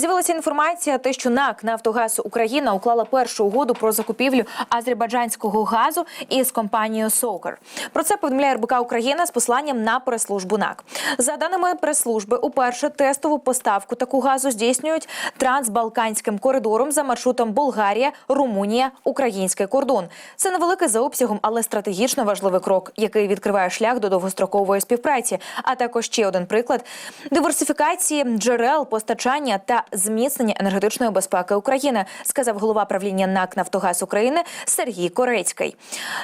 З'явилася інформація, те, що НАК Нафтогаз Україна уклала першу угоду про закупівлю азербайджанського газу із компанією Сокер. Про це повідомляє РБК Україна з посланням на прес-службу НАК. За даними прес-служби, уперше тестову поставку таку газу здійснюють трансбалканським коридором за маршрутом Болгарія, Румунія, Український кордон. Це невеликий за обсягом, але стратегічно важливий крок, який відкриває шлях до довгострокової співпраці. А також ще один приклад диверсифікації джерел постачання та зміцнення енергетичної безпеки України, сказав голова правління НАК Нафтогаз України Сергій Корецький.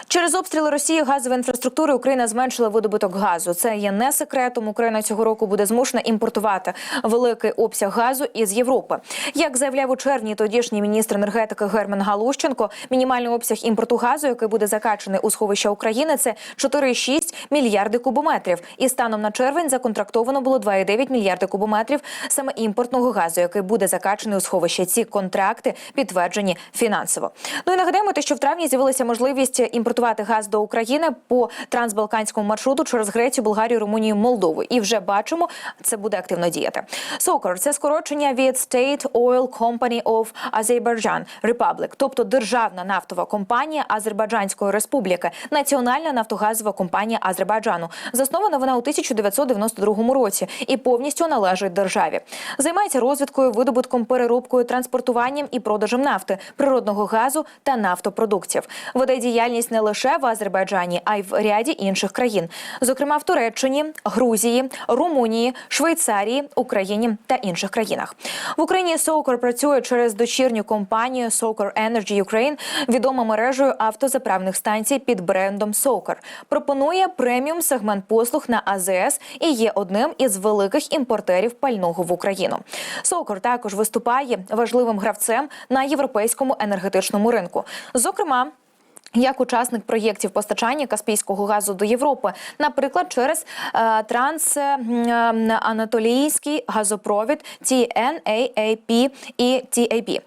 Через обстріли Росії газової інфраструктури Україна зменшила видобуток газу. Це є не секретом. Україна цього року буде змушена імпортувати великий обсяг газу із Європи. Як заявляв у червні тодішній міністр енергетики Герман Галущенко, мінімальний обсяг імпорту газу, який буде закачаний у сховища України, це 4,6 мільярди кубометрів. І станом на червень законтрактовано було 2,9 мільярди кубометрів саме імпортного газу, який буде закачаний у сховище. Ці контракти підтверджені фінансово. Ну і нагадаємо, те, що в травні з'явилася можливість імпортувати газ до України по трансбалканському маршруту через Грецію, Болгарію, Румунію, Молдову. І вже бачимо, це буде активно діяти. SOCAR – це скорочення від State Oil Company of Azerbaijan Republic, тобто державна нафтова компанія Азербайджанської республіки, національна нафтогазова компанія Азербайджану. Заснована вона у 1992 році і повністю належить державі. Займається розвідкою, видобутком, переробкою, транспортуванням і продажем нафти, природного газу та нафтопродуктів. Веде діяльність не лише в Азербайджані, а й в ряді інших країн, зокрема в Туреччині, Грузії, Румунії, Швейцарії, Україні та інших країнах. В Україні Сокор працює через дочірню компанію Сокор Energy Ukraine, відома мережею автозаправних станцій під брендом Сокор. Пропонує преміум сегмент послуг на АЗС і є одним із великих імпортерів пального в Україну. Сокор також виступає важливим гравцем на європейському енергетичному ринку. Зокрема. Як учасник проєктів постачання каспійського газу до Європи, наприклад, через е, трансанатолійський газопровід TNAAP і TAP.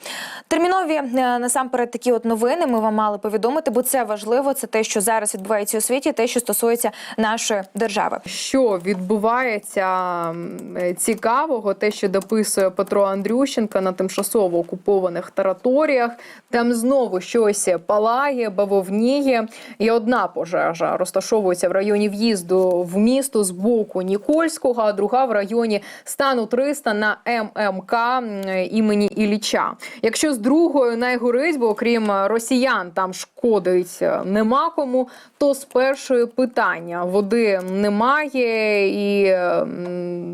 Термінові е, насамперед такі от новини ми вам мали повідомити, бо це важливо. Це те, що зараз відбувається у світі, те, що стосується нашої держави. Що відбувається е, цікавого, те, що дописує Петро Андрющенко на тимчасово окупованих територіях, там знову щось палає, бавовніє. І одна пожежа розташовується в районі в'їзду в місто з боку Нікольського, а друга в районі стану 300 на ММК імені Ілліча. Якщо з другою найгорить, бо окрім росіян там шкодить е, нема кому, то з першої питання води немає, і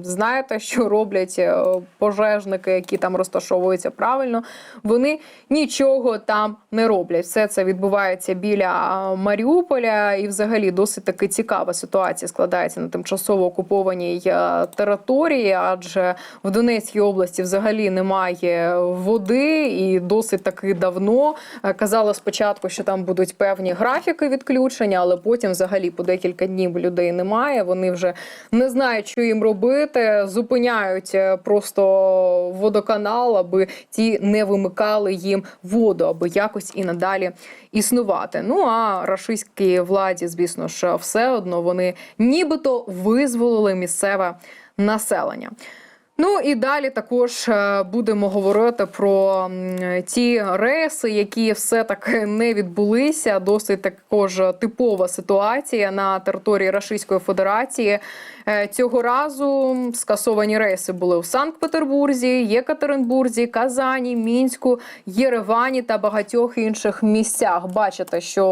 знаєте, що роблять е, пожежники, які там розташовуються правильно, вони нічого там не роблять. Все це відбувається біля Маріуполя, і взагалі досить таки цікава ситуація складається на тимчасово окупованій е, території, адже в Донецькій області взагалі немає води, і досить таки давно Е, казали спочатку, що там будуть певні графіки відключення, але потім взагалі по декілька днів людей немає. Вони вже не знають, що їм робити. Зупиняють е, просто водоканал, аби ті не вимикали їм воду, аби якось і надалі існувати. Ну а рашистській владі, звісно ж, все одно вони нібито визволили місцеве населення. Ну і далі також е, будемо говорити про ті рейси, які все таки не відбулися. Досить також типова ситуація на території Російської Федерації. Е, Цього разу скасовані рейси були у Санкт-Петербурзі, Єкатеринбурзі, Казані, Мінську, Єревані та багатьох інших місцях. Бачите, що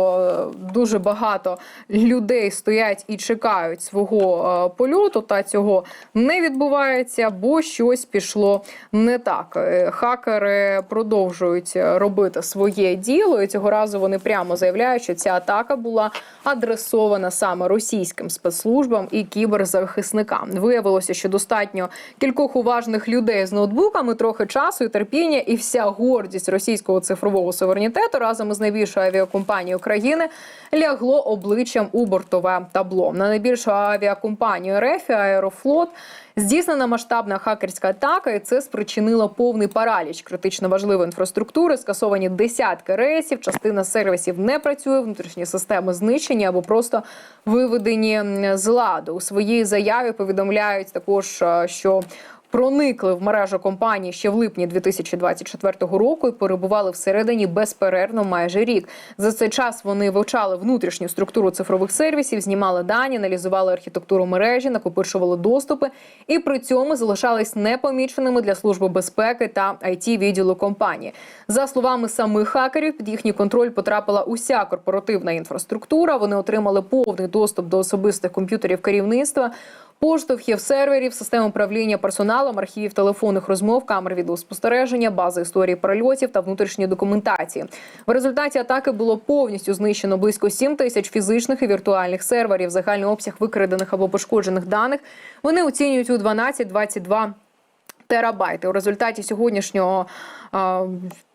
е, дуже багато людей стоять і чекають свого польоту, та цього не відбувається, щось пішло не так. Е, Хакери продовжують робити своє діло, і цього разу вони прямо заявляють, що ця атака була адресована саме російським спецслужбам і кіберзахисникам. Виявилося, що достатньо кількох уважних людей з ноутбуками, трохи часу і терпіння, і вся гордість російського цифрового суверенітету разом із найбільшою авіакомпанією країни лягло обличчям у бортове табло. На найбільшу авіакомпанію РФ Аерофлот. Здійснена масштабна хакерська атака, і це спричинило повний параліч критично важливої інфраструктури. Скасовані десятки рейсів, частина сервісів не працює, внутрішні системи знищені або просто виведені з ладу. У своїй заяві повідомляють також, що проникли в мережу компанії ще в липні 2024 року і перебували всередині безперервно майже рік. За цей час вони вивчали внутрішню структуру цифрових сервісів, знімали дані, аналізували архітектуру мережі, накопичували доступи і при цьому залишались непоміченими для служби безпеки та it відділу компанії. За словами самих хакерів, під їхній контроль потрапила уся корпоративна інфраструктура. Вони отримали повний доступ до особистих комп'ютерів керівництва. Поштовхів серверів, систем управління персоналом, архівів телефонних розмов, камер відеоспостереження, бази історії перельотів та внутрішньої документації. В результаті атаки було повністю знищено близько 7 тисяч фізичних і віртуальних серверів. Загальний обсяг викрадених або пошкоджених даних вони оцінюють у 12-22 терабайти. У результаті сьогоднішнього а,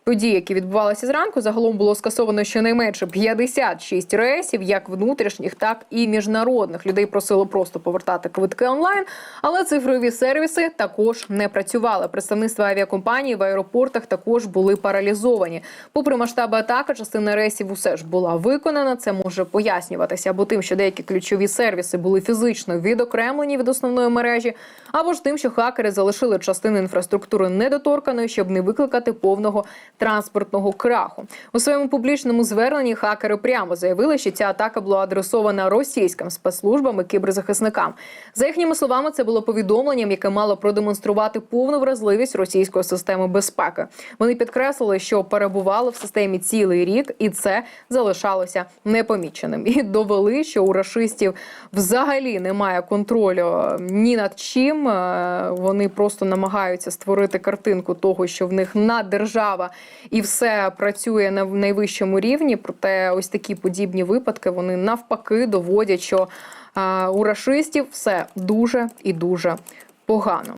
подій, які відбувалися зранку, загалом було скасовано щонайменше 56 рейсів, як внутрішніх, так і міжнародних. Людей просило просто повертати квитки онлайн, але цифрові сервіси також не працювали. Представництва авіакомпаній в аеропортах також були паралізовані. Попри масштаби атаки, частина рейсів усе ж була виконана. Це може пояснюватися або тим, що деякі ключові сервіси були фізично відокремлені від основної мережі, або ж тим, що хакери залишили частину інфраструктури недоторканою, щоб не викликати повного транспортного краху. У своєму публічному зверненні хакери прямо заявили, що ця атака була адресована російським спецслужбам і кіберзахисникам. За їхніми словами, це було повідомленням, яке мало продемонструвати повну вразливість російської системи безпеки. Вони підкреслили, що перебували в системі цілий рік, і це залишалося непоміченим. І довели, що у рашистів взагалі немає контролю ні над чим. Е, Вони просто намагаються створити картинку того, що в них наддержава і все працює на найвищому рівні. Проте ось такі подібні випадки вони навпаки доводять, що у рашистів все дуже і дуже погано.